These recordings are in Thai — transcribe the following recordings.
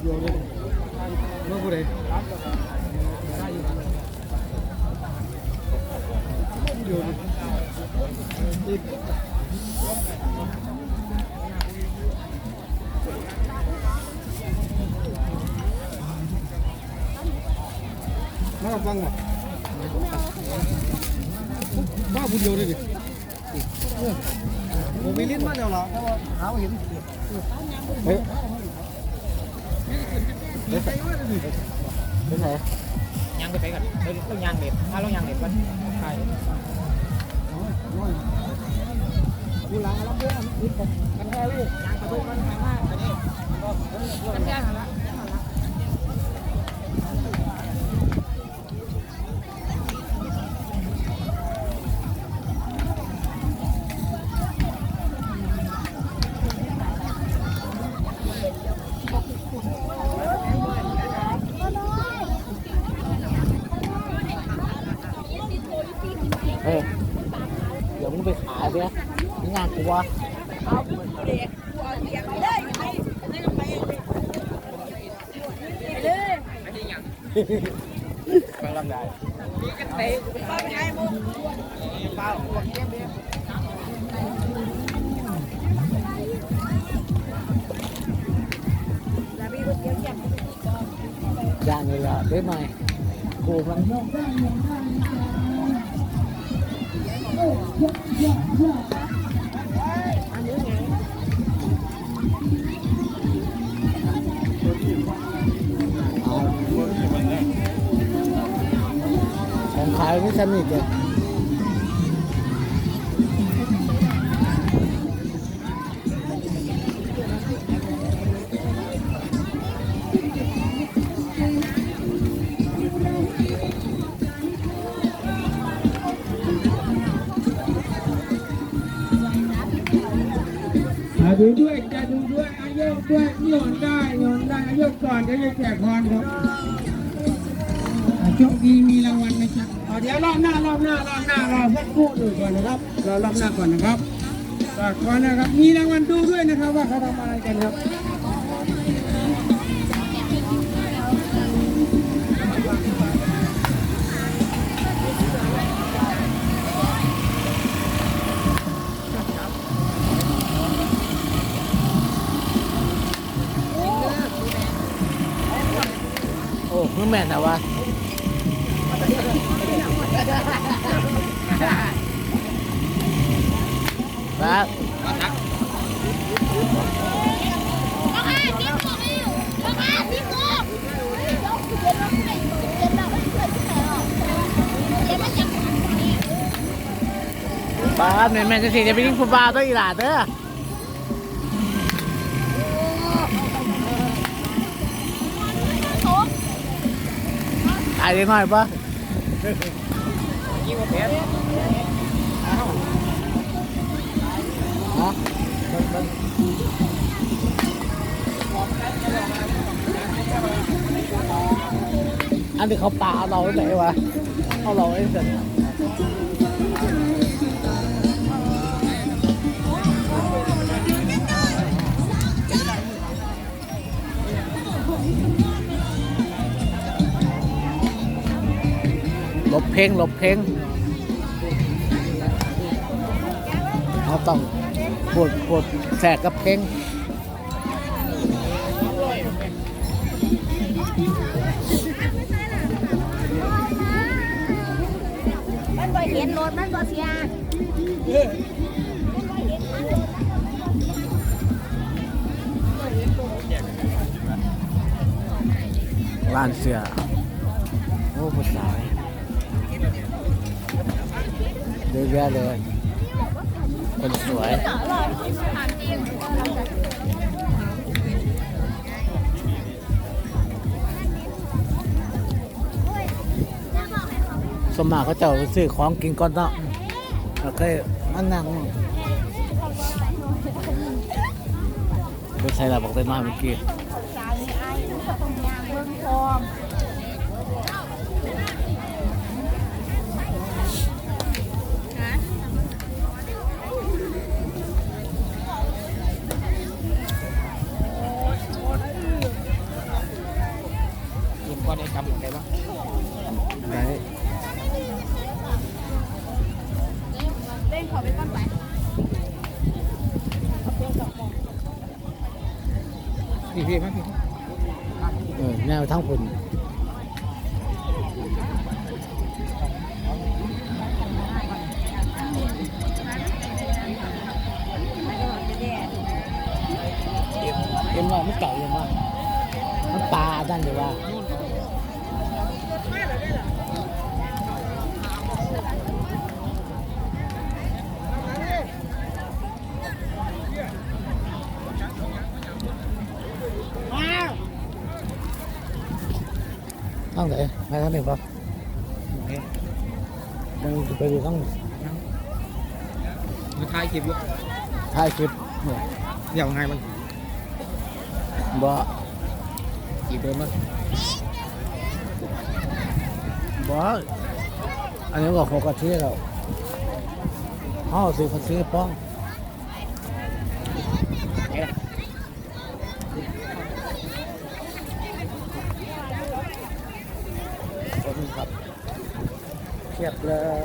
เดียวเลยเมื่อผู้ใดเดียวเลย เป็นไงยางไปใส่ก่อนเราเรายางเด็ดถ้าเรายางเด็ดก่อนใช่กูล้างแล้วเพื่อนกันกันแค่ลูกยางกระตุ้นมันมากอันนี้มันยางละ งไปขายเนี่ยมึงงา ของขายไม่สนิทเลย ถือดูด้วยจะดูด้วยอายกด้วยโยนได้โยนได้อายกก่อนจะได้แจกพรครับอ่าโชคดีมีรางวัลไหมครับเดี๋ยวรอบหน้ารอบหน้ารอบหน้ารอสักครู่หนึ่งก่อนนะครับรอรอบหน้าก่อนนะครับฝากก่อนนะครับ มีรางวัลดูด้วยนะครับว่าเขาทำอะไรกันครับ นนะวะครับป้าแม่นแม่จะสิจะไปยิงฟุตบอลตัวอีหลาเด้อ ตายได้หน่อยปะยิ่ว่าเพชรอันนี้เขาปาเอาเราไว้หนวะ เขาเราไว้เสร็จ ลบเพลงหลบเพลงเราต้องปวดปวดแสกกับเพลงมันบ่เห็นรถมันบ่เสียร้านเสื้อโอ้ผู้สาว เยอะแยะเลยคนสวยสวนมาเขาเจ้าซื้อของกินก่อนเนาะแล้วก็มานั่งไปใส่ละบอกได้น้อยเมื่อกี้ พี่พี่มาพี่เออแนวทั้งคนเอ็มว่ามันเก่าเอ็มว่ามันปลาดันเดียวว่า ต้องไหนไปทางไหนปะยังไปดูต้องมาถ่ายคลิปอยู่ถ่ายคลิปเนี่ยเดี๋ยวไงมันบ่กี่เดิมมั้งบ่อันนี้ก็หกกะทิแล้วห่อสิพันซื้อป้องคนครับเทียบ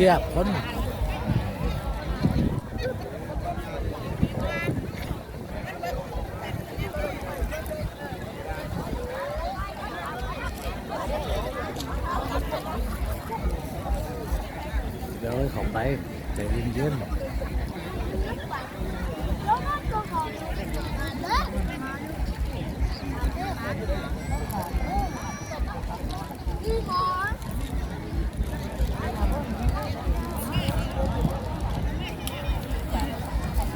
ทียบคนเดี๋ยวเขาไปใจเย็นๆ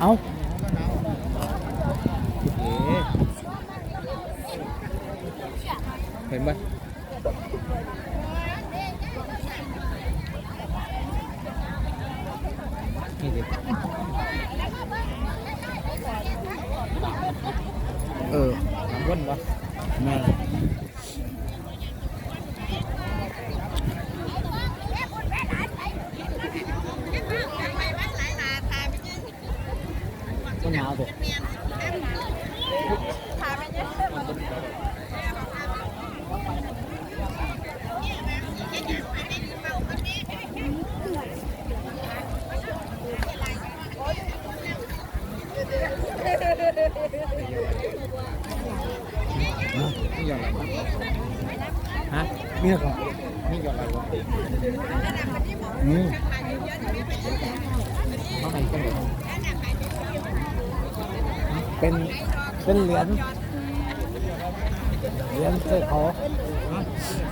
เอาเอ๊ะเห็นไหมนี่ดิเออน้ำวนวะแม่ก็หนาวสิ ฮะนี่หย่อนอะไรวะฮะมีอะไรก่อนนี่หย่อนอะไรวะอืมข้างในก็เหลือ เป็นเป็นเหรียญเหรียญประเทศเขา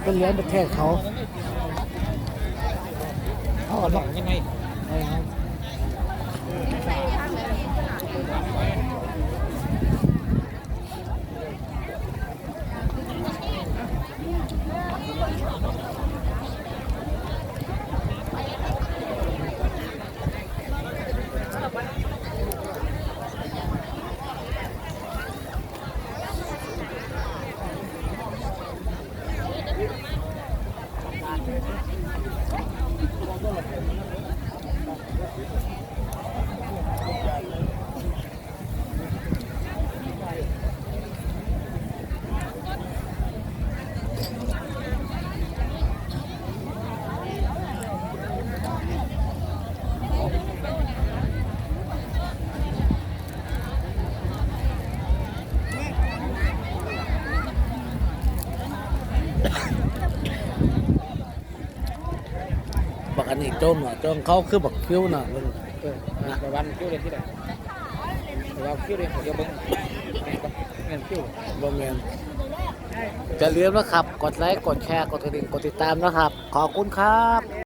เป็นเหรียญประเทศเขาเขาหก็ย่ต้อองยังไง บักอันนี้โจมเนาะโจมเขาคือบักคิ้วเนาะมันเออแต่วันคิ้วเลยที่ไหนแต่ว่าคิ้วเลยเดี๋ยวเบิ้งเงินคิ้วบแมนจะเลืมนะครับ กดไลค์ กดแชร์ กดกระดิ่ง กดติดตามนะครับ ขอบคุณครับ